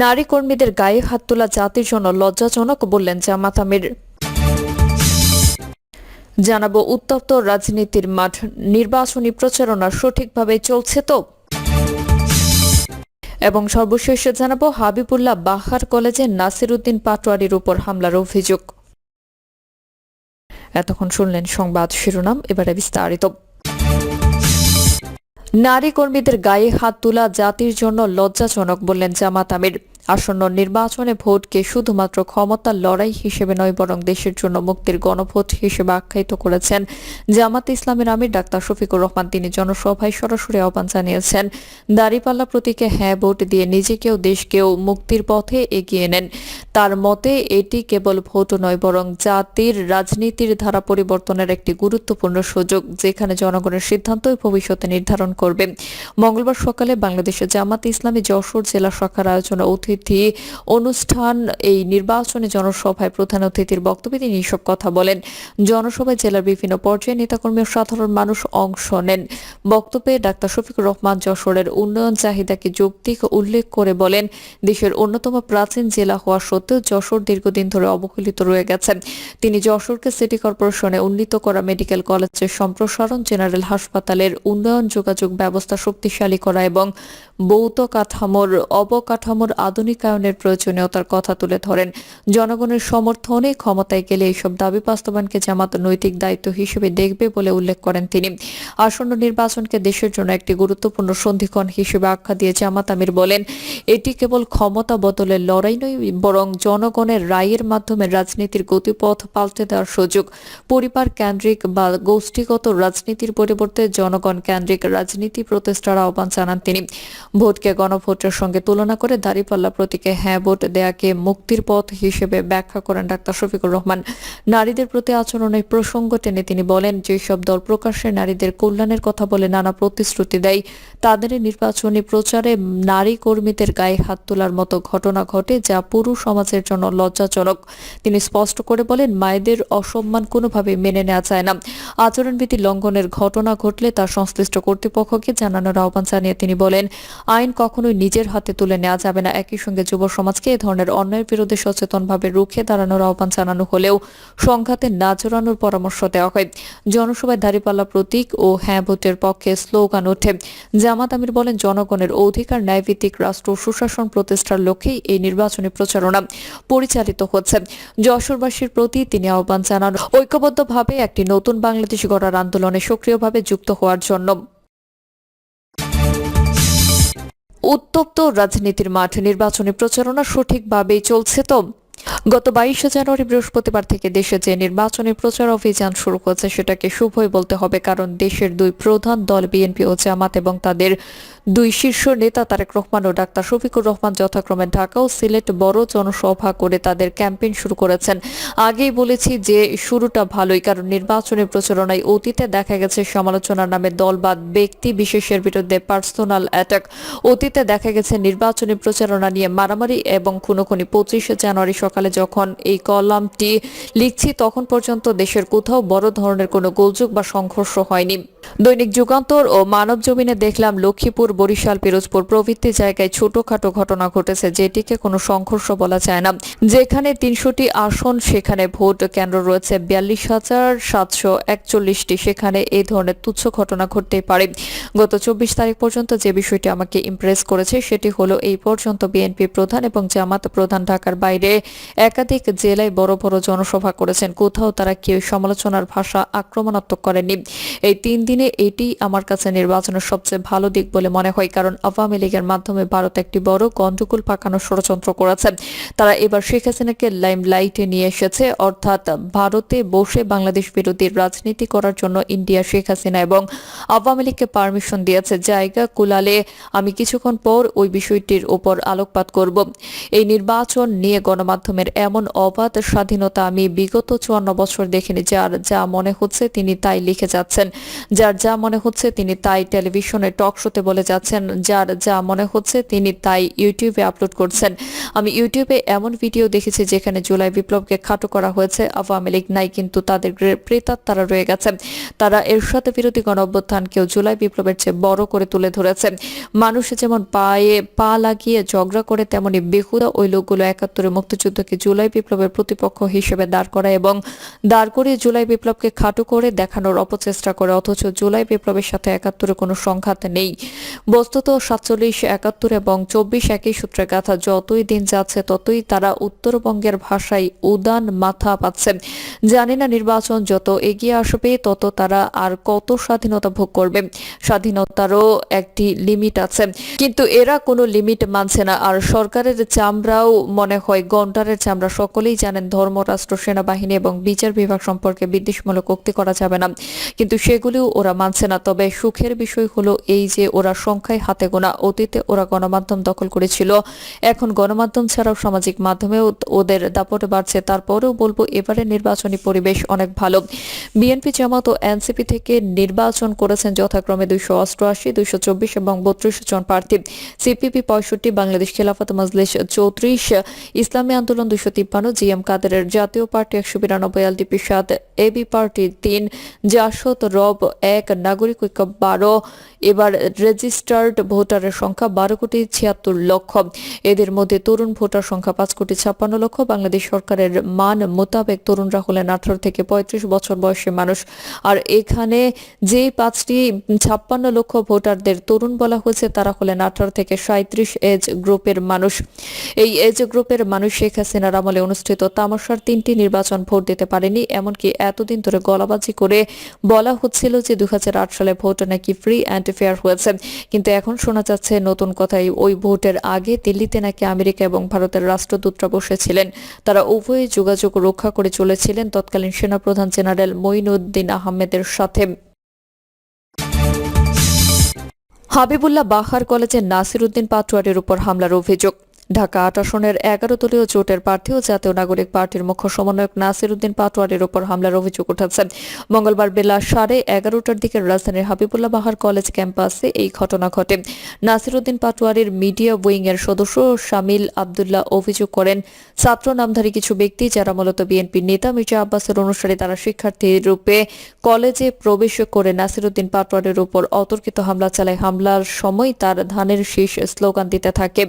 নারী কর্মীদের গায়ে হাত তোলা জাতির জন্য লজ্জাজনক বললেন জামাত আমির। জানাব, উত্তপ্ত রাজনীতির মাঠ, নির্বাচনী প্রচারণা সঠিকভাবে চলছে তো? এবং সর্বশেষ জানাব, হাবিবুল্লাহ বাহার কলেজে নাসির উদ্দিন পাটোয়ারির উপর হামলার অভিযোগ। এতক্ষণ শুনলেন সংবাদ শিরোনাম, এবারে বিস্তারিত। নারী কর্মীদের গায়ে হাত তোলা জাতির জন্য লজ্জাজনক বললেন জামাত আমির। আসন্ন নির্বাচনে ভোটকে শুধুমাত্র ক্ষমতার লড়াই হিসেবে নয়, বরং দেশের জন্য মুক্তির গণভোট হিসেবে আখ্যায়িত করেছেন জামাত ইসলামের আমির ডাক্তার শফিকুর রহমান। তিনি জনসভায় সরাসরি আহ্বান জানিয়েছেন, দাড়িপাল্লা প্রতীকে হ্যাঁ ভোট দিয়ে নিজেকেও দেশকেও মুক্তির পথে এগিয়ে নেন। তার মতে, এটি কেবল ভোট নয়, বরং জাতির রাজনীতির ধারা পরিবর্তনের একটি গুরুত্বপূর্ণ সুযোগ, যেখানে জনগণের সিদ্ধান্তই ভবিষ্যতে নির্ধারণ করবে। মঙ্গলবার সকালে বাংলাদেশের জামাত ইসলামী যশোর জেলা শাখার আয়োজনে অতিথি অনুষ্ঠান, এই নির্বাচনী জনসভায় প্রধান অতিথির বক্তব্যে তিনি এসব কথা বলেন। জনসভায় জেলার বিভিন্ন পর্যায়ে নেতাকর্মী ও সাধারণ মানুষ অংশ নেন। বক্তব্যে ডাক্তার শফিকুর রহমান যশোরের উন্নয়ন চাহিদাকে যৌক্তিক উল্লেখ করে বলেন, দেশের অন্যতম প্রাচীন জেলা হওয়া সত্ত্বেও যশোর দীর্ঘদিন ধরে অবহেলিত রয়ে গেছে তিনি যশোরকে সিটি কর্পোরেশনে উন্নীত করা মেডিকেল কলেজের সম্প্রসারণ, জেনারেল হাসপাতালের উন্নয়ন যোগাযোগ ব্যবস্থা শক্তিশালী করা এবং বৌদ্ধ কাঠামোর অবকাঠামোর আধুনিকায়নের প্রয়োজনীয়তার কথা তুলে ধরেন। জনগণের সমর্থনে ক্ষমতায় গেলে এইসব দাবি বাস্তবায়নকে জামাত নৈতিক দায়িত্ব হিসেবে দেখবে বলে উল্লেখ করেন তিনি। আসন্ন নির্বাচনকে দেশের জন্য একটি গুরুত্বপূর্ণ সন্ধিক্ষণ হিসেবে আখ্যা দিয়ে জামাত আমির বলেন, এটি কেবল ক্ষমতা বদলের লড়াই নয়, বরং জনগণের রায়ের মাধ্যমে রাজনীতির গতিপথ পাল্টে দেওয়ার সুযোগ। পরিবার কেন্দ্রিক বা গোষ্ঠীগত রাজনীতির পরিবর্তে জনগণ কেন্দ্রিক রাজনীতি প্রতিষ্ঠার আহ্বান জানান তিনি। ভোটকে গণভোটের সঙ্গে তুলনা করে দাঁড়িপাল্লা প্রতীকে হ্যাঁ ভোট দেয়াকে মুক্তির পথ হিসেবে ব্যাখ্যা করেন ডাক্তার শফিকুর রহমান। নারীদের প্রতি আচরণের প্রসঙ্গ টেনে তিনি বলেন, যেসব দল প্রকাশ্যে নারীদের কল্যাণের কথা বলে নানা প্রতিশ্রুতি দেয়, তাদের নির্বাচনী প্রচারে নারী কর্মীদের গায়ে হাত তোলার মতো ঘটনা ঘটে যা পুরুষ সমাজের জন্য লজ্জাজনক। তিনি স্পষ্ট করে বলেন, মায়েদের অসম্মান কোনোভাবে মেনে নেওয়া যায় না। আচরণবিধি লঙ্ঘনের ঘটনা ঘটলে তা সংশ্লিষ্ট কর্তৃপক্ষকে জানানোর আহ্বান জানিয়ে তিনি বলেন, আইন কখনোই নিজের হাতে তুলে নেওয়া যাবে না। একই সঙ্গে যুব সমাজকে এ ধরনের অন্যায়ের বিরুদ্ধে সচেতনভাবে রুখে দাঁড়ানোর আহ্বান জানানো হলেও সংঘাতে না জড়ানোর পরামর্শ দেওয়া হয়। জনসভায় দাঁড়িপাল্লা প্রতীক ও হ্যাঁ ভোটের পক্ষে স্লোগান ওঠে। জামাত আমির বলেন, জনগণের অধিকার, ন্যায়ভিত্তিক রাষ্ট্র সুশাসন প্রতিষ্ঠার লক্ষ্যেই এই নির্বাচনী প্রচারণা পরিচালিত হচ্ছে। যশোরবাসীর প্রতি তিনি আহ্বান জানান, ঐক্যবদ্ধভাবে একটি নতুন বাংলাদেশ গড়ার আন্দোলনে সক্রিয়ভাবে যুক্ত হওয়ার জন্য। উত্তপ্ত রাজনীতির মাঠ নির্বাচনী প্রচারণা সঠিকভাবেই চলছে তো। গত বাইশে জানুয়ারি বৃহস্পতিবার থেকে দেশে যে নির্বাচনী প্রচার অভিযান শুরু হয়েছে, সেটাকে শুভই বলতে হবে, কারণ দেশের দুই প্রধান দল, বিএনপি ও জামাত এবং তাদের দুই শীর্ষ নেতা তারেক রহমান ও ডাক্তার শফিকুর রহমান যথাক্রমে ঢাকা ও সিলেট বড় জনসভা করে তাদের ক্যাম্পেইন শুরু করেছেন। আগেই বলেছি যে শুরুটা ভালোই, কারণ নির্বাচনী প্রচারণায় অতীতে দেখা গেছে সমালোচনার নামে দল বা ব্যক্তি বিশেষের বিরুদ্ধে পার্সোনাল অ্যাটাক। অতীতে দেখা গেছে নির্বাচনী প্রচারণা নিয়ে মারামারি এবং খুনোখুনি পঁচিশে জানুয়ারি সকালে যখন এই কলামটি লিখছি, তখন পর্যন্ত দেশের কোথাও বড় ধরনের কোনো গোলযোগ বা সংঘর্ষ হয়নি। দৈনিক যুগান্তর ও মানব জমিনে দেখলাম লক্ষ্মীপুর, বরিশাল, পিরোজপুর প্রভৃতি জায়গায় ছোটখাটো ঘটনা ঘটেছে যেটিকে কোনো সংঘর্ষ বলা যায় না। যেখানে তিনশোটি আসন, সেখানে ভোট কেন্দ্র রয়েছে বিয়াল্লিশ হাজার সাতশো একচল্লিশটি। সেখানে এই ধরনের তুচ্ছ ঘটনা ঘটতেই পারে। গত চব্বিশ তারিখ পর্যন্ত যে বিষয়টি আমাকে ইমপ্রেস করেছে সেটি হলো এই পর্যন্ত বিএনপি প্রধান এবং জামাত প্রধান ঢাকার বাইরে একাধিক জেলায় বড় বড় জনসভা করেছেন। কোথাও তারা কেউ সমালোচনার ভাষা আক্রমণাত্মক করেনি এই তিন দিনে এটি আমার কাছে নির্বাচনের সবচেয়ে ভালো দিক বলে মনে হয়, কারণ আওয়ামী লীগের মাধ্যমে ভারত একটি বড় গন্ডগোল পাকানোর ষড়যন্ত্র করেছে। তারা এবার শেখ হাসিনাকে লাইমলাইটে নিয়ে এসেছে, অর্থাৎ ভারতে বসে বাংলাদেশ বিরোধী রাজনীতি করার জন্য ইন্ডিয়া, শেখ হাসিনা এবং আওয়ামী লীগকে পারমিশন দিয়েছে। জায়গা কুলালে আমি কিছুক্ষণ পর ওই বিষয়টির উপর আলোকপাত করব। এই নির্বাচন নিয়ে গণমাধ্যমের এমন অবাধ স্বাধীনতা আমি বিগত চুয়ান্ন বছর দেখিনি, যার যা মনে হচ্ছে তিনি তাই লিখে যাচ্ছেন। যার যা মনে হচ্ছে তিনি তাই টেলিভিশনে টক শোতে বলে যাচ্ছেন, যার যা মনে হচ্ছে তিনি তাই ইউটিউবে আপলোড করছেন। আমি ইউটিউবে এমন ভিডিও দেখেছি যেখানে জুলাই বিপ্লবকে খাটো করা হয়েছে। আওয়ামী লীগ নাই, কিন্তু তাদের প্রেতাত্মারা রয়ে গেছে। তারা এরশাদ বিরোধী গণ অভ্যুত্থানকেও জুলাই বিপ্লবের চেয়ে বড় করে তুলে ধরেছে। মানুষ যেমন পায়ে পা লাগিয়ে ঝগড়া করে, তেমনি বেহুদা ওই লোকগুলো একাত্তরে মুক্তিযুদ্ধকে জুলাই বিপ্লবের প্রতিপক্ষ হিসেবে দাঁড় করা এবং দাঁড় করিয়ে জুলাই বিপ্লবকে খাটো করে দেখানোর অপচেষ্টা করে, অথচ জুলাই বিপ্লবের সাথে একাত্তরে কোনো সংঘাত নেই। বস্তুত সাতচল্লিশ একাত্তর এবং চব্বিশ একই সূত্রে গাথা, যতই দিন যাচ্ছে ততই তারা উত্তরবঙ্গের ভাষায় উদান মাথা পাচ্ছে। জানি না নির্বাচন যত এগিয়ে আসবে তত তারা আর কত স্বাধীনতা ভোগ করবে। স্বাধীনতারও একটি লিমিট আছে। কিন্তু এরা কোনো লিমিট মানছে না। আর সরকারের চামড়াও মনে হয় গন্ডারের চামড়া। সকলেই জানেন ধর্মরাষ্ট্র সেনাবাহিনী এবং বিচার বিভাগ সম্পর্কে বিদ্বেষমূলক উক্তি করা যাবে না। কিন্তু সেগুলিও ওরা মানছে না। তবে সুখের বিষয় হলো এই যে ওরা সংখ্যায় হাতে গোনা অতীতে ওরা গণমাধ্যম দখল করেছিল। এখন গণমাধ্যম ছাড়াও সামাজিক মাধ্যমেও ওদের দাপটে বাড়ছে। তারপরেও বলব এবারে নির্বাচনী পরিবেশ অনেক ভালো। বিএনপি জামাত ও এনসিপি থেকে নির্বাচন করেছেন যথাক্রমে দুইশো অষ্টআশি, দুইশো চব্বিশ এবং বত্রিশ জন প্রার্থী। সিপিপি পঁয়ষট্টি, বাংলাদেশ খেলাফত মজলিস চৌত্রিশ, ইসলামী আন্দোলন দুইশো তিপ্পান্ন জি এম কাদেরের জাতীয় পার্টি একশো বিরানব্বই, এলডিপি সাত, এবি পার্টি তিন, জাসদ রব এক, নাগরিক ঐক্য বারো। এবার রেজিস্টার্ড ভোটারের সংখ্যা বারো কোটি ছিয়াত্তর লক্ষ। এদের মধ্যে তরুণ ভোটার সংখ্যা পাঁচ কোটি ছাপ্পান্ন লক্ষ। বাংলাদেশ সরকারের মান মোতাবেক তরুণরা হলেন আঠারো থেকে পঁয়ত্রিশ বছর বয়সী মানুষ। আর এখানে যে পাঁচটি ছাপ্পান্ন লক্ষ ভোটারদের তরুণ বলা হয়েছে, তারা হলেন আঠারো থেকে সাঁত্রিশ এজ গ্রুপের মানুষ। এই এজ গ্রুপের মানুষ শেখ হাসিনার আমলে অনুষ্ঠিত তামাশার তিনটি নির্বাচন ভোট দিতে পারেনি। এমনকি এতদিন ধরে গলাবাজি করে বলা হচ্ছিল যে দু হাজার আট সালে ভোট নাকি ফ্রি অ্যান্ড ফেয়ার হয়েছে। কিন্তু এখন শোনা যাচ্ছে নতুন কথাই, ওই ভোটের আগে দিল্লিতে নাকি আমেরিকা এবং ভারতের রাষ্ট্রদূতরা বসেছিলেন। তারা উভয়ে যোগাযোগ রক্ষা করে চলেছিলেন তৎকালীন সেনাপ্রধান জেনারেল মঈনুদ্দিন আহমেদের সাথে। হাবিবুল্লাহ বাহার কলেজের নাসির উদ্দিন পাটোয়ারির উপর হামলার অভিযোগ। ঢাকা আট আসনের এগারো দলীয় জোটের প্রার্থী ও জাতীয় নাগরিক পার্টির মুখ্য সমন্বয়ক নাসির উদ্দিন পাটোয়ারির উপর হামলার অভিযোগ উঠেছে। মঙ্গলবার বেলা সাড়ে এগারোটার দিকে রাজধানীর হাবিবুল্লাহ বাহার কলেজ ক্যাম্পাসে এই ঘটনা ঘটে। নাসির উদ্দিন পাটোয়ারির মিডিয়া এর সদস্য শামিল আবদুল্লাহ অভিযোগ করেন, ছাত্র নামধারী কিছু ব্যক্তি, যারা মূলত বিএনপির নেতা মির্জা আব্বাসের অনুসারে, তারা শিক্ষার্থী রূপে কলেজে প্রবেশ করে নাসির উদ্দিন পাটোয়ারির উপর অতর্কিত হামলা চালায়। হামলার সময় তার ধানের শীষ স্লোগান দিতে থাকে।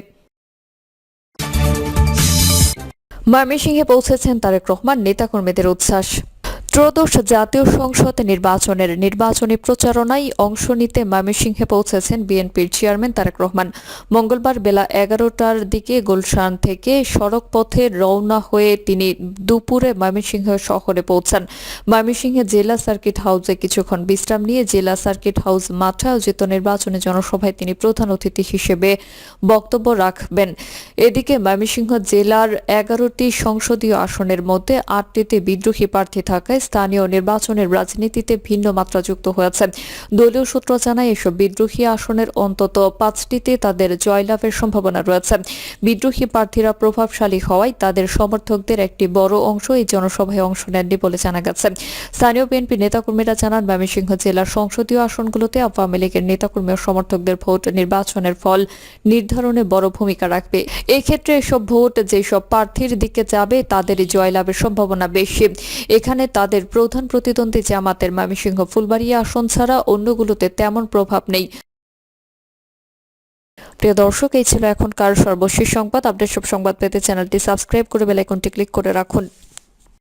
ময়মনসিংহে পৌঁছেছেন তারেক রহমান নেতাকর্মীদের উচ্ছ্বাস। ত্রয়োদশ জাতীয় সংসদ নির্বাচনের নির্বাচনী প্রচারণায় অংশ নিতে ময়মনসিংহে পৌঁছেছেন বিএনপির চেয়ারম্যান তারেক রহমান। মঙ্গলবার বেলা এগারোটার দিকে গুলশান থেকে সড়ক পথে রওনা হয়ে তিনি দুপুরে ময়মনসিংহ শহরে পৌঁছান। ময়মনসিংহে জেলা সার্কিট হাউসে কিছুক্ষণ বিশ্রাম নিয়ে জেলা সার্কিট হাউস মাঠে আয়োজিত নির্বাচনী জনসভায় তিনি প্রধান অতিথি হিসেবে বক্তব্য রাখবেন। এদিকে ময়মনসিংহ জেলার এগারোটি সংসদীয় আসনের মধ্যে আটটিতে বিদ্রোহী প্রার্থী থাকায় স্থানীয় নির্বাচনের রাজনীতিতে ভিন্ন মাত্রা যুক্ত হয়েছে। দলীয় সূত্র জানায়, এসব বিদ্রোহী আসনের অন্তত পাঁচটিতে তাদের জয়লাভের সম্ভাবনা রয়েছে। বিদ্রোহী প্রার্থীরা প্রভাবশালী হওয়ায় তাদের সমর্থকদের একটি বড় অংশ এই জনসভায় অংশ নেননি বলে জানা গেছে। স্থানীয় বিএনপি নেতাকর্মীরা জানান, ময়মনসিংহ জেলার সংসদীয় আসনগুলোতে আওয়ামী লীগের নেতাকর্মী ও সমর্থকদের ভোট নির্বাচনের ফল নির্ধারণে বড় ভূমিকা রাখবে। এক্ষেত্রে এসব ভোট যেসব প্রার্থীর দিকে যাবে তাদের জয়লাভের সম্ভাবনা বেশি। এখানে তাদের প্রধান প্রতিদ্বন্দ্বী জামাতের ময়মনসিংহ, ফুলবাড়িয়া আসন ছাড়া অন্যগুলোতে তেমন প্রভাব নেই। প্রিয় দর্শক, এই ছিল এখনকার সর্বশেষ সংবাদ। আপডেট সব সংবাদ পেতে চ্যানেলটি সাবস্ক্রাইব করে বেলাইকনটি ক্লিক করে রাখুন।